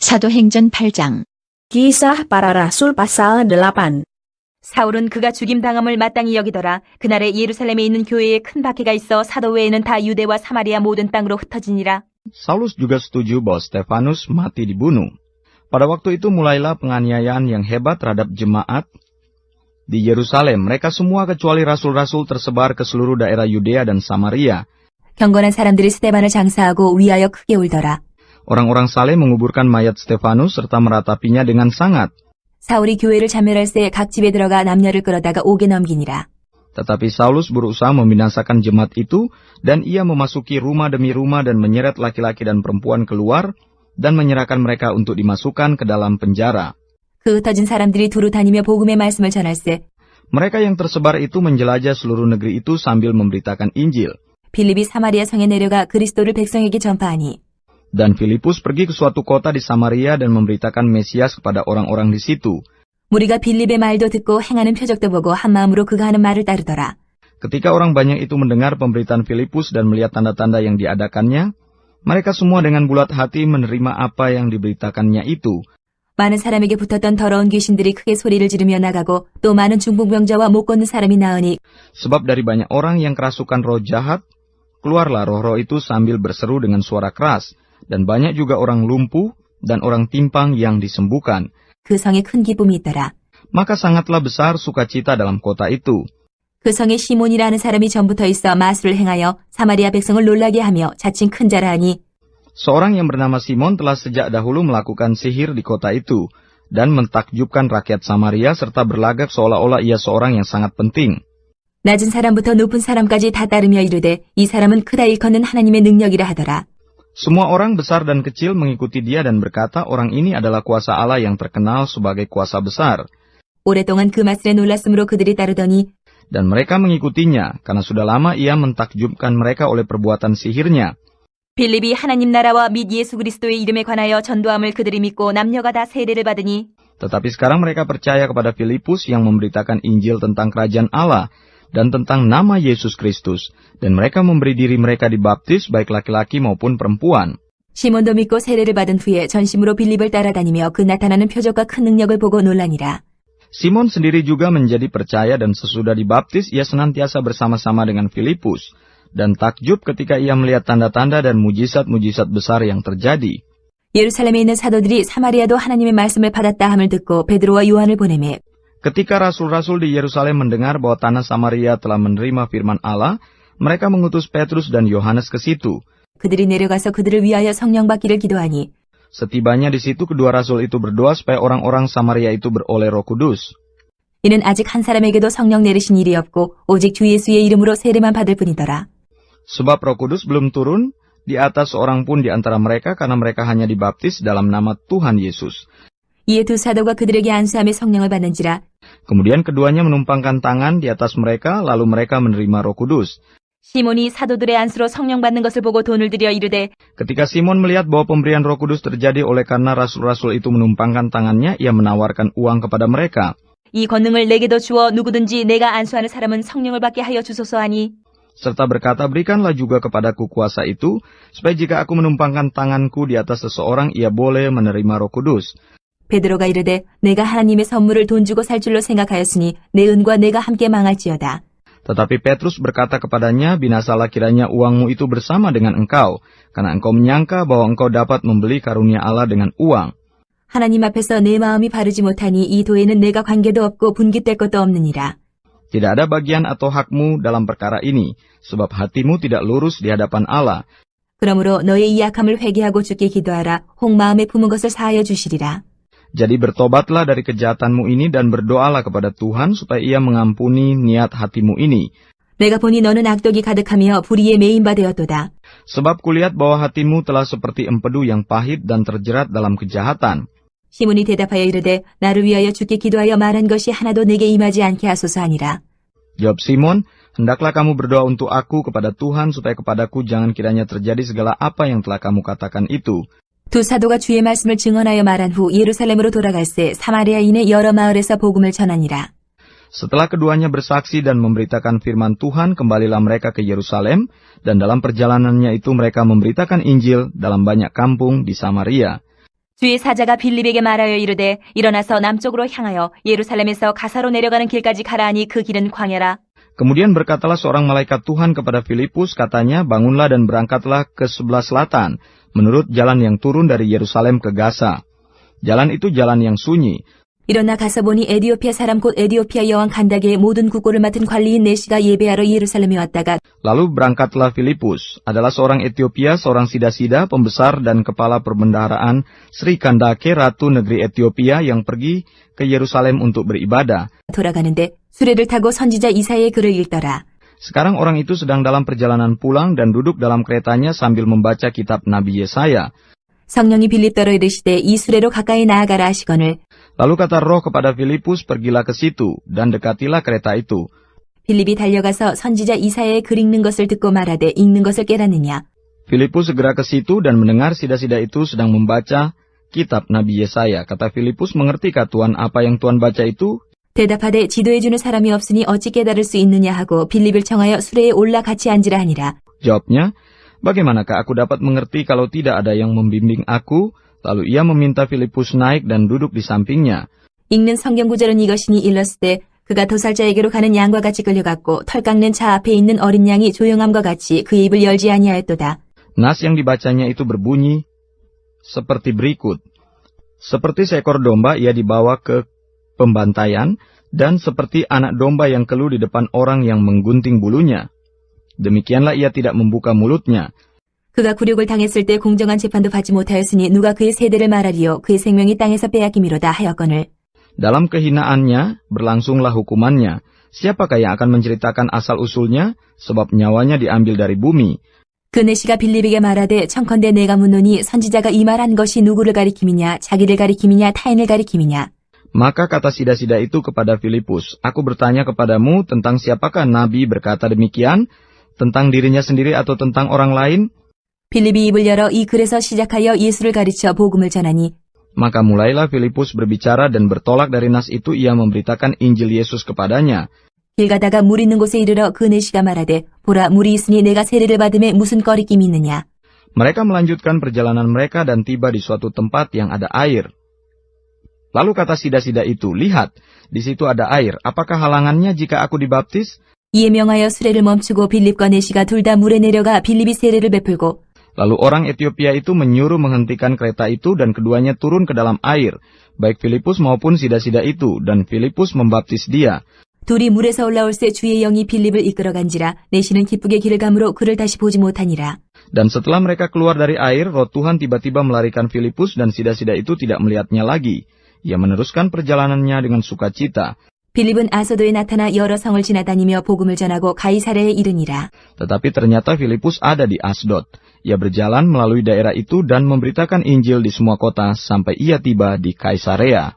사도행전 8장 Kisah para Rasul pasal 8. 사울은 그가 죽임당함을 마땅히 여기더라. 그날에 예루살렘에 있는 교회에 큰 박해가 있어 사도 외에는 다 유대와 사마리아 모든 땅으로 흩어지니라. Saulus juga setuju bahwa Stefanus mati dibunuh. Pada waktu itu mulailah penganiayaan yang hebat terhadap jemaat di Yerusalem. Mereka semua kecuali rasul-rasul tersebar ke seluruh daerah Yudea dan Samaria. 경건한 사람들이 스테반을 장사하고 위하여 크게 울더라. Orang-orang saleh menguburkan mayat Stefanus serta meratapinya dengan sangat. 사울이 교회를 자멸할새 각 집에 들어가 남녀를 끌어다가 옥에 넘기니라. Tetapi Saulus berusaha membinasakan jemaat itu, dan ia memasuki rumah demi rumah dan menyeret laki-laki dan perempuan keluar, dan menyerahkan mereka untuk dimasukkan ke dalam penjara. 그 흩어진 사람들이 두루 다니며 복음의 말씀을 전할세 Mereka yang tersebar itu menjelajah seluruh negeri itu sambil memberitakan Injil. 빌립이 사마리아 성에 내려가 그리스도를 백성에게 전파하니 Dan Filipus pergi ke suatu kota di Samaria dan memberitakan Mesias kepada orang-orang di situ. 무리가 빌립의 말도 듣고 행하는 표적도 보고 한 마음으로 그가 하는 말을 따르더라. Ketika orang banyak itu mendengar pemberitaan Filipus dan melihat tanda-tanda yang diadakannya, mereka semua dengan bulat hati menerima apa yang diberitakannya itu. 많은 사람에게 붙었던 더러운 귀신들이 크게 소리를 지르며 나가고 또 많은 중풍병자와 못 걷는 사람이 나으니 Sebab dari banyak orang yang kerasukan roh jahat, keluarlah roh-roh itu sambil berseru dengan suara keras, dan banyak juga orang lumpuh dan orang timpang yang disembuhkan. 그 성에 큰 기쁨이 있더라. Maka sangatlah besar sukacita dalam kota itu. 그 성에 시몬이라는 사람이 전부터 있어 마술을 행하여 사마리아 백성을 놀라게 하며 자칭 큰 자라 하니 Seorang yang bernama Simon telah sejak dahulu melakukan sihir di kota itu, dan mentakjubkan rakyat Samaria serta berlagak seolah-olah ia seorang yang sangat penting. 낮은 사람부터 높은 사람까지 다 따르며 이르되 이 사람은 크다 일컫는 하나님의 능력이라 하더라. Semua orang besar dan kecil mengikuti dia dan berkata orang ini adalah kuasa Allah yang terkenal sebagai kuasa besar. 오랫동안 그 마술에 놀랐으므로 그들이 따르더니 Dan mereka mengikutinya, karena sudah lama ia mentakjubkan mereka oleh perbuatan sihirnya. 빌립이 하나님 나라와 및 예수 그리스도의 이름에 관하여 전도함을 그들이 믿고 남녀가 다 세례를 받으니 Tetapi sekarang mereka percaya kepada Filipus yang memberitakan Injil tentang kerajaan Allah dan tentang nama Yesus Kristus. Dan mereka memberi diri mereka dibaptis baik laki-laki maupun perempuan. 시몬도 믿고 세례를 받은 후에 전심으로 빌립을 따라다니며 그 나타나는 표적과 큰 능력을 보고 놀라니라. Simon sendiri juga menjadi percaya dan sesudah dibaptis ia senantiasa bersama-sama dengan Filipus. Dan takjub ketika ia melihat tanda-tanda dan mujizat-mujizat besar yang terjadi. 예루살렘에 있는 사도들이 사마리아도 하나님의 말씀을 받았다 함을 듣고 베드로와 요한을 보내매 Ketika rasul-rasul di Yerusalem mendengar bahwa tanah Samaria telah menerima firman Allah, mereka mengutus Petrus dan Yohanes ke situ. 그들이 내려가서 그들을 위하여 성령 받기를 기도하니 Setibanya di situ kedua rasul itu berdoa supaya orang-orang Samaria itu beroleh Roh Kudus. 이는 아직 한 사람에게도 성령 내리신 일이 없고 오직 주 예수의 이름으로 세례만 받을 뿐이더라. Sebab Roh Kudus belum turun di atas seorang pun di antara mereka karena mereka hanya dibaptis dalam nama Tuhan Yesus. 이에 두 사도가 그들에게 안수함에 성령을 받는지라 Kemudian keduanya menumpangkan tangan di atas mereka lalu mereka menerima Roh Kudus. 시몬이 사도들의 안수로 성령 받는 것을 보고 돈을 들여 이르되 Ketika Simon melihat bahwa pemberian Roh Kudus terjadi oleh karena rasul-rasul itu menumpangkan tangannya, ia menawarkan uang kepada mereka. 이 권능을 내게도 주어 누구든지 내가 안수하는 사람은 성령을 받게 하여 주소서 하니 serta berkata, Berikanlah juga kepadaku kuasa itu, supaya jika aku menumpangkan tanganku di atas seseorang, ia boleh menerima roh kudus. 베드로가 이르되 내가 하나님의 선물을 돈 주고 살 줄로 생각하였으니 내 은과 내가 함께 망할지어다. Tetapi Petrus berkata kepadanya, Binasalah kiranya uangmu itu bersama dengan engkau, karena engkau menyangka bahwa engkau dapat membeli karunia Allah dengan uang. 하나님 앞에서 내 마음이 바르지 못하니 이 도에는 내가 관계도 없고 분깃될 것도 없느니라. Tidak ada bagian atau hakmu dalam perkara ini, sebab hatimu tidak lurus di hadapan Allah. 그러므로 너의 이 약함을 회개하고 주께 기도하라. 혹 마음에 품은 것을 사하여 주시리라. Jadi bertobatlah dari kejahatanmu ini dan berdoalah kepada Tuhan supaya ia mengampuni niat hatimu ini. 내가 보니 너는 악독이 가득하며 불의에 매인 바 되었도다. Sebab kulihat bahwa hatimu telah seperti empedu yang pahit dan terjerat dalam kejahatan. 시몬이 대답하여 이르되 나를 위하여 주께 기도하여 말한 것이 하나도 내게 임하지 않게 하소서 하니라. Jawab Simon, hendaklah kamu berdoa untuk aku kepada Tuhan supaya kepadaku jangan kiranya terjadi segala apa yang telah kamu katakan itu. 두 사도가 주의 말씀을 증언하여 말한 후 예루살렘으로 돌아갈새 사마리아인의 여러 마을에서 복음을 전하니라. Setelah keduanya bersaksi dan memberitakan firman Tuhan, kembalilah mereka ke Yerusalem, dan dalam perjalanannya itu mereka memberitakan Injil dalam banyak kampung di Samaria. 주의 사자가 빌립에게 말하여 이르되 일어나서 남쪽으로 향하여 예루살렘에서 가사로 내려가는 길까지 가라 하니 그 길은 광야라. Kemudian berkatalah seorang malaikat Tuhan kepada Filipus, katanya, bangunlah dan berangkatlah ke sebelah selatan, menurut jalan yang turun dari Yerusalem ke Gaza. Jalan itu jalan yang sunyi, 일어나 가서 보니 에디오피아 사람 곧 에디오피아 여왕 간다게의 모든 국고를 맡은 관리인 네시가 예배하러 예루살렘에 왔다가 Lalu berangkatlah Filipus, adalah seorang Ethiopia, seorang sida-sida, pembesar dan kepala perbendaharaan Sri Kandake, Ratu Negeri Ethiopia yang pergi ke Yerusalem untuk beribadah. 돌아가는데 수레를 타고 선지자 이사의 글을 읽더라. Sekarang orang itu sedang dalam perjalanan pulang dan duduk dalam keretanya sambil membaca kitab Nabi Yesaya. 성령이 빌립더러 이르시되 이 수레로 가까이 나아가라 하시거늘 Lalu kata roh kepada Filipus, pergilah ke situ, dan dekatilah kereta itu. 빌립이 달려가서 선지자 이사의 글 읽는 것을 듣고 말하되 읽는 것을 깨닫느냐. Filipus segera ke situ dan mendengar sida-sida itu sedang membaca kitab Nabi Yesaya. Kata Filipus, mengertikah Tuhan apa yang Tuhan baca itu? 대답하되 지도해주는 사람이 없으니 어찌 깨달을 수 있느냐 하고 빌립을 청하여 수레에 올라 같이 앉으라 하니라. Jawabnya, bagaimanakah aku dapat mengerti kalau tidak ada yang membimbing aku? Lalu ia meminta Filipus naik dan duduk di sampingnya. 읽는 성경 구절은 이것이니 일렀을 때 그가 도살자에게로 가는 양과 같이 끌려갔고 털 깎는 차 앞에 있는 어린 양이 조용함과 같이 그의 입을 열지 아니하였도다. Nas yang dibacanya itu berbunyi seperti berikut. Seperti seekor domba ia dibawa ke pembantaian, dan seperti anak domba yang keluh di depan orang yang menggunting bulunya. Demikianlah ia tidak membuka mulutnya. 그가 굴욕을 당했을 때 공정한 재판도 받지 못하였으니 누가 그의 세대를 말하리요 그의 생명이 땅에서 빼앗김이로다 하였거늘 Dalam kehinaannya, berlangsunglah hukumannya. Siapakah yang akan menceritakan asal-usulnya? Sebab nyawanya diambil dari bumi. 그 내시가 빌립에게 말하되 청컨대 내가 묻노니 선지자가 이 말한 것이 누구를 가리킴이냐 자기를 가리킴이냐 타인을 가리킴이냐 Maka kata sida-sida itu kepada Filipus, Aku bertanya kepadamu tentang siapakah Nabi berkata demikian? Tentang dirinya sendiri atau tentang orang lain? 빌립이 입을 열어 이 글에서 시작하여 예수를 가르쳐 복음을 전하니 Maka mulailah Filipus berbicara dan bertolak dari nas itu ia memberitakan Injil Yesus kepadanya. 길 가다가 물 있는 곳에 이르러 그 내시가 말하되 보라 물이 있으니 내가 세례를 받음에 무슨 꺼리낌이 있느냐 Mereka melanjutkan perjalanan mereka dan tiba di suatu tempat yang ada air. Lalu kata sida-sida itu, Lihat, di situ ada air. Apakah halangannya jika aku dibaptis? 이에 명하여 수레를 멈추고 빌립과 내시가 둘 다 물에 내려가 빌립이 세례를 베풀고 Lalu orang Ethiopia itu menyuruh menghentikan kereta itu dan keduanya turun ke dalam air, baik Filipus maupun sida-sida itu, dan Filipus membaptis dia. 둘이 물에서 올라올 새 주의 영이 빌립을 이끌어간지라 내시는 기쁘게 길을 가므로 그를 다시 보지 못하니라 Dan setelah mereka keluar dari air, roh Tuhan tiba-tiba melarikan Filipus dan sida-sida itu tidak melihatnya lagi. Ia meneruskan perjalanannya dengan sukacita. 빌립은 아소도에 나타나 여러 성을 지나다니며 복음을 전하고 가이사레에 이르니라 Tetapi ternyata Filipus ada di Asdod. Ia berjalan melalui daerah itu dan memberitakan Injil di semua kota sampai ia tiba di Kaisarea.